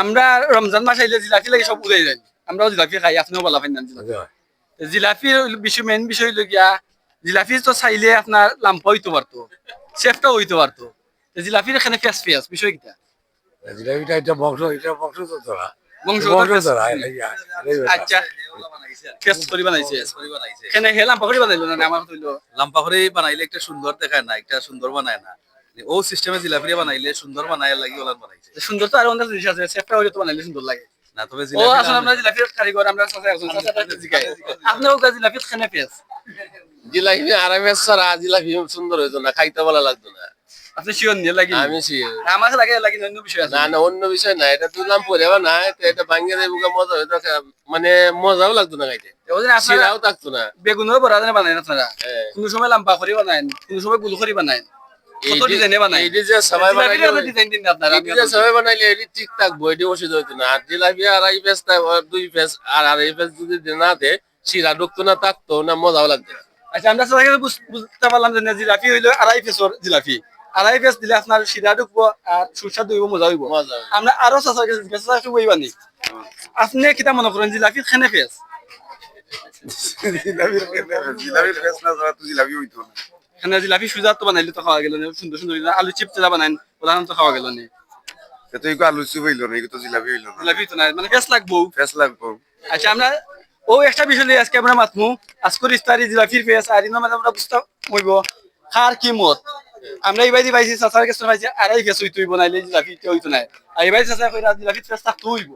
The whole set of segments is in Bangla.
আমরা রমজান মাস আইলে জিলাপি লাগে সব উড়াই যাই আমরাও জিলাপি খাই আপনিও বলা পাই না জিলাপি। বিষয় মেন বিষয় হইল গিয়া জিলাপি তো চাইলে আপনার লাম্পা হইতে পারতো শেফটাও হইতে পারতো। তো জিলাপির এখানে ফেস ফেস বিষয় কিটা? জিলাপিটা এটা বংশ এটা বংশ তো বংশ বংশ আচ্ছা। ফেস করে বানাইছে। এখানে হে লাম্পা করে বানাইলো না আমার হইল লাম্পা করে বানাইলে একটা সুন্দর দেখায় না একটা সুন্দর বানায় না। ও সিস্টেমে জিলাপি বানাইলে সুন্দর বানায় লাগি ওলার বানাইছে। সুন্দর তো আরও অনেক জিনিস আছে হইলে তো বানাইলে সুন্দর লাগে। না তবে ও আসলে আমরা জিলাপির কারিগর আমরা সাথে একজন সাথে জিগাই আপনিও গা জিলাপি খানে ফেস জিলাপি আরামে ছাড়া জিলাপি সুন্দর হইতো না খাইতে ভালো লাগতো না। আপনি শিওর নিয়ে লাগি আমি। আমার লাগে লাগি অন্য বিষয় আছে? না না অন্য বিষয় না এটা তুললাম পরে না এটা ভাঙ্গে দেবো মজা হইতো মানে মজাও লাগতো না খাইতে। থাকতো না। বেগুনের বড়া বানায় না আপনারা। কোন সময় লাম্বা করে বানায় কোন সময় গুল করে বানায় কত ডিজাইনে বানায় এইটি যে সবাই বানাইলে ডিজাইন দিন আপনারা এইটি যে সবাই বানাইলে এটি ঠিক থাকব এটি ওষুধ হইতো না। আর জিলাপি আড়াই পেস দুই পেস আর আড়াই পেস যদি না দে শিরা ঢুকতো না থাকতো না মজাও লাগতো আচ্ছা আমরা সবাই বুঝতে পারলাম যে জিলাপি হইল আড়াই পেসর জিলাপি। আড়াই পেস দিলে আপনার শিরা ঢুকবো আর সুস্বাদু হইব মজা হইব। আমরা আরও চাষা গেছি চাষা একটু বইবানি আপনি কিতা মনে করেন জিলাপি খানে পেস জিলাপির জিলাপির ফেস না ছাড়া তো জিলাপি হইতো না। খানে জিলাপি সুজা তো বানাইলে তো খাওয়া গেল না সুন্দর সুন্দর আলু চিপ চেলা বানাইন ওরা তো খাওয়া গেল না। এত ইকো আলু চুপ হইল না ইকো তো জিলাপি হইল না। জিলাপি তো নাই মানে পেস লাগবো। ফেস লাগবো। আচ্ছা আমরা ও একটা বিষয় নিয়ে আজকে আমরা মাতমু। আজকের ইস্তারি জিলাপির পেস আর ইনো মানে আমরা বুঝতে হইব খার কি মত? আমরা এইবাদি পাইছি চাচার কাছে পাইছি আড়াই পেস হইতো হইব নাইলে জিলাপি তে হইতো নাই। আর এইবাদি চাচা কইরা জিলাপি পেস থাকতো হইব।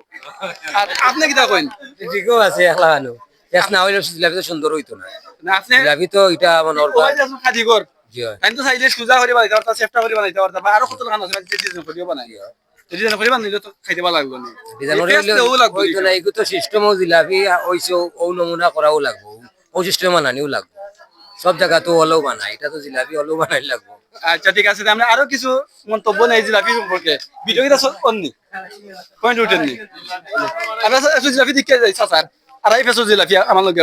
আর আপনি কিটা কইন? ঠিকও আছে একলা আনো এক না হইলে জিলাপি তো সুন্দর হইতো না না। জিলাপি তো এটা মনে কারিগর জি হয়। আমি তো চাইলে সুজা করে বানাইতে পারতাম চেষ্টা করে বানাইতে পারতাম আরও কত খান আছে ডিজাইন করিও বানাই। ডিজাইন করে বানাইলে তো খাইতে ভালো লাগবে না। ডিজাইন এই লাগবে হইতো না। এগুলো তো সিস্টেমও জিলাপি ওইসে ও নমুনা করাও লাগবো। ও সিস্টেম বানানিও লাগবো। সব জায়গা তো হলেও বানায় এটা তো জিলাপি হলেও বানাই লাগবো। আচ্ছা ঠিক আছে আমরা আরও কিছু মন্তব্য নেই জিলাপি সম্পর্কে ভিডিও কিটা অননি পয়েন্ট উঠেননি আমরা জিলাপি দিকে যাই স্যার আড়াই পেছো জিলাপি আমার লগে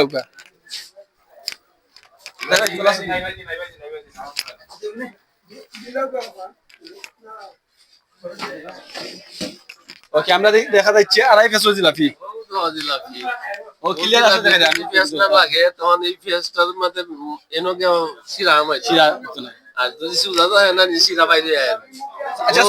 ওকে আমরা দেখ- যাচ্ছে আড়াই পেছো জিলাপি তো জিলাপি ও ক্লিয়ার আছে দেখা যায় আমি পেঁয়াজ না লাগে তখন এই পেঁয়াজটার মধ্যে এনকে শিরা আমার শিরা আর যদি সুজা যায় না শিরা বাইরে আচ্ছা,